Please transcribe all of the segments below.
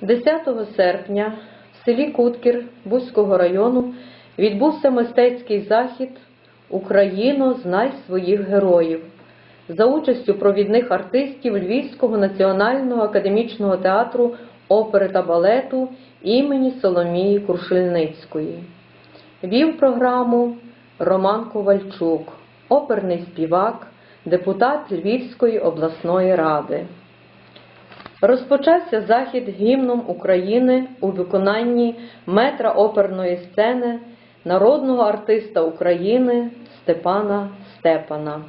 10 серпня в селі Куткір Бузького району відбувся мистецький захід Україно, знай своїх героїв за участю провідних артистів Львівського національного академічного театру опери та балету імені Соломії Крушельницької. Вів програму Роман Ковальчук, оперний співак, депутат Львівської обласної ради. Розпочався захід гімном України у виконанні метра оперної сцени народного артиста України Степана Степана.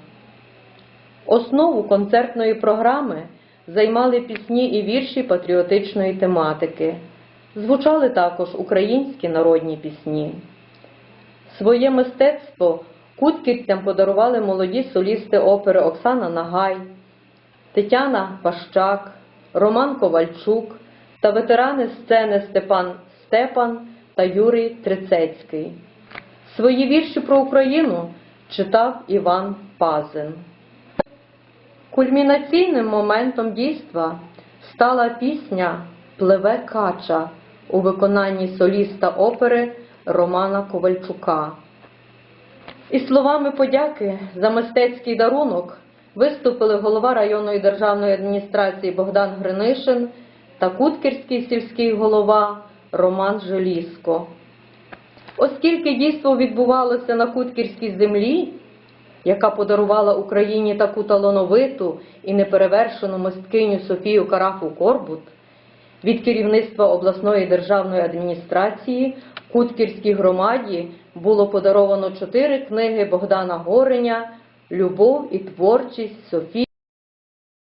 Основу концертної програми займали пісні і вірші патріотичної тематики. Звучали також українські народні пісні. Своє мистецтво кутківцям подарували молоді солісти опери Оксана Нагай, Тетяна Пащак, Роман Ковальчук та ветерани сцени Степан Степан та Юрій Трицецький. Свої вірші про Україну читав Іван Пазин. Кульмінаційним моментом дійства стала пісня Пливе кача у виконанні соліста опери Романа Ковальчука. Із словами подяки за мистецький дарунок виступили голова районної державної адміністрації Богдан Гринишин та Куткірський сільський голова Роман Желіско. Оскільки дійство відбувалося на Куткірській землі, яка подарувала Україні таку талановиту і неперевершену мисткиню Софію Карафу Корбут, від керівництва обласної державної адміністрації Куткірській громаді було подаровано чотири книги Богдана Гореня Любов і творчість Софії.